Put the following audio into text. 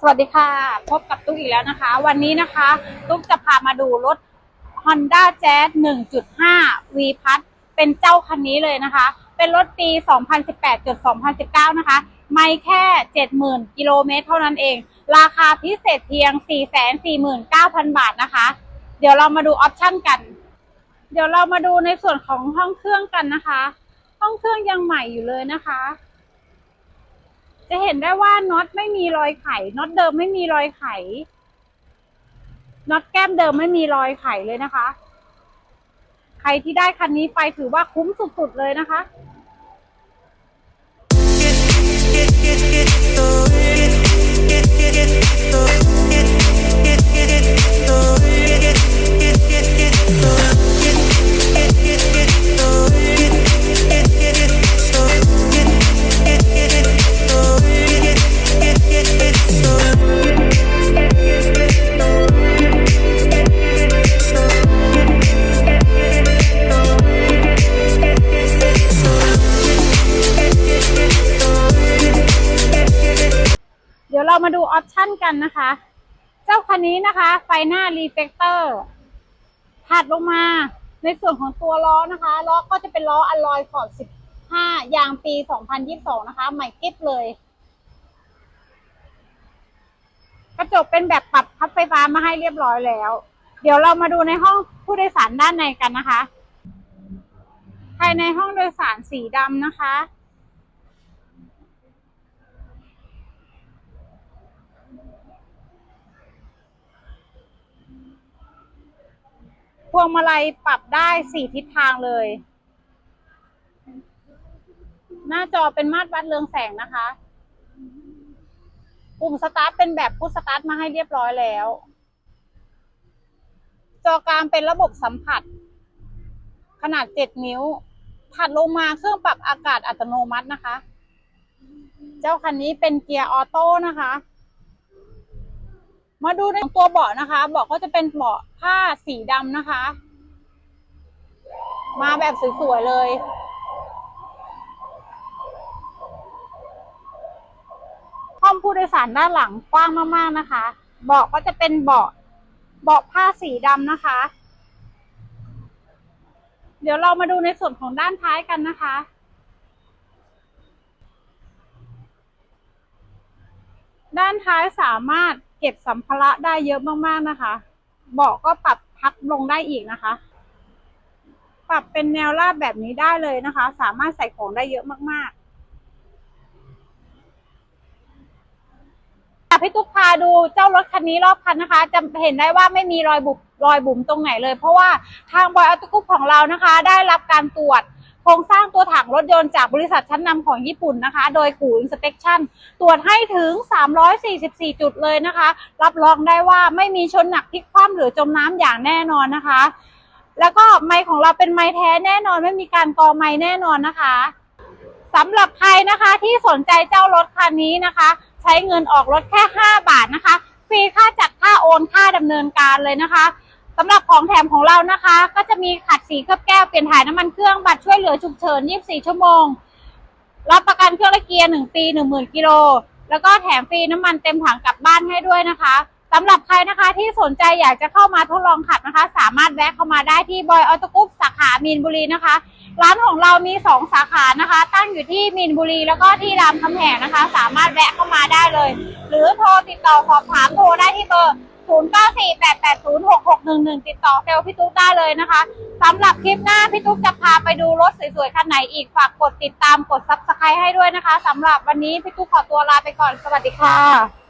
สวัสดีค่ะ พบกับตุ๊กอีกแล้วนะคะ วันนี้นะคะ ตุ๊กจะพามาดูรถ Honda Jazz 1.5 V พัดเป็นเจ้าคันนี้เลยนะคะ เป็นรถปี 2,018.2,019 นะคะ ไม่แค่ 70,000 กิโลเมตรเท่านั้นเอง ราคาพิเศษเพียง 449,000 บาทนะคะ เดี๋ยวเรามาดูออปชั่นกัน เดี๋ยวเรามาดูในส่วนของห้องเครื่องกันนะคะ ห้องเครื่องยังใหม่อยู่เลยนะคะ จะเห็นได้ว่าน็อตไม่มีรอยไขน็อตเดิมไม่มีรอยไขน็อตแก้มเดิมไม่มีรอยไขเลยนะคะ ใครที่ได้คันนี้ไปถือว่าคุ้มสุดๆเลยนะคะเดี๋ยว เรามาดูออปชันกันนะคะ เจ้าคันนี้นะคะ ไฟหน้ารีเฟกเตอร์ถัดลงมาในส่วนของตัวล้อนะคะ ล้อก็จะเป็นล้ออลลอยฟอร์ด15 ยางปี 2022 นะคะ ใหม่กิ๊บเลย กระจกเป็นแบบปรับพับไฟฟ้ามาให้เรียบร้อยแล้ว เดี๋ยวเรามาดูในห้องผู้โดยสารด้านในกันนะคะ ภายในห้องโดยสารสีดำนะคะ วงมาลัยปรับได้สี่ทิศทางเลย หน้าจอเป็นมาตรวัดเรืองแสงนะคะ ปุ่มสตาร์ทเป็นแบบพุชสตาร์ทมาให้เรียบร้อยแล้ว จอกลางเป็นระบบสัมผัส ขนาด7นิ้ว ถัดลงมาเครื่องปรับอากาศอัตโนมัตินะคะ เจ้าคันนี้เป็นเกียร์ออโต้นะคะ มาดูในตัวเบาะนะคะเบาะก็จะเป็นเบาะผ้าสีดำนะคะ มาแบบสวยๆเลยห้องผู้โดยสารด้านหลังกว้างมากๆนะคะ เบาะก็จะเป็นเบาะเบาะผ้าสีดำนะคะ เดี๋ยวเรามาดูในส่วนของด้านท้ายกันนะคะด้านท้ายสามารถ เก็บสัมภาระได้เยอะมากๆนะคะ เบาะก็ปรับพับลงได้อีกนะคะ ปรับเป็นแนวราบแบบนี้ได้เลยนะคะ สามารถใส่ของได้เยอะมากๆพี่ตุ๊กพาดูเจ้ารถคันนี้รอบคันนะคะ จะเห็นได้ว่าไม่มีรอยบุบรอยบุ๋มตรงไหนเลย เพราะว่าทางบอยอัตกุปของเรานะคะ ได้รับการตรวจ ครงสร้างตัวถังรถยนต์จากบริษัทชั้นนำของญี่ปุ่นนะคะ โดยกูอินสเป t ชั่นตรวจให้ถึง 344 จุดเลยนะคะ รับรองได้ว่าไม่มีชนหนักพลิกคว่ำหรือจมน้ำอย่างแน่นอนนะคะ แล้วก็ไม้ของเราเป็นไม้แท้แน่นอนไม่มีการกอไม้แน่นอนนะคะสำหรับใครนะคะที่สนใจเจ้ารถคันนี้นะคะ ใช้เงินออกรถแค่ 5 บาทนะคะฟรีค่าจัดค่าโอนค่าดำเนินการเลยนะคะ สำหรับของแถมของเรานะคะ ก็จะมีขัดสีเคลือบแก้วเปลี่ยนถ่ายน้ำมันเครื่องบัตรช่วยเหลือฉุกเฉิน 24 ชั่วโมง รับประกันเครื่องและเกียร์ 1 ปี 10,000 กิโล แล้วก็แถมฟรีน้ำมันเต็มถังกลับบ้านให้ด้วยนะคะสำหรับใครนะคะที่สนใจอยากจะเข้ามาทดลองขับนะคะ สามารถแวะเข้ามาได้ที่บอยออโตกุ๊ปสาขามีนบุรีนะคะ ร้านของเรามี 2 สาขานะคะ ตั้งอยู่ที่มีนบุรีแล้วก็ที่รามคำแหงนะคะ สามารถแวะเข้ามาได้เลย หรือโทรติดต่อสอบถามโทรได้ที่เบอร์ 0948806611 ติดต่อเซลล์พี่ตุ๊กได้เลยนะคะสำหรับคลิปหน้าพี่ตุ๊กจะพาไปดูรถสวยๆคันไหนอีกฝากกดติดตามกดซับสไครต์ให้ด้วยนะคะสำหรับวันนี้พี่ตุ๊กขอตัวลาไปก่อนสวัสดีค่ะ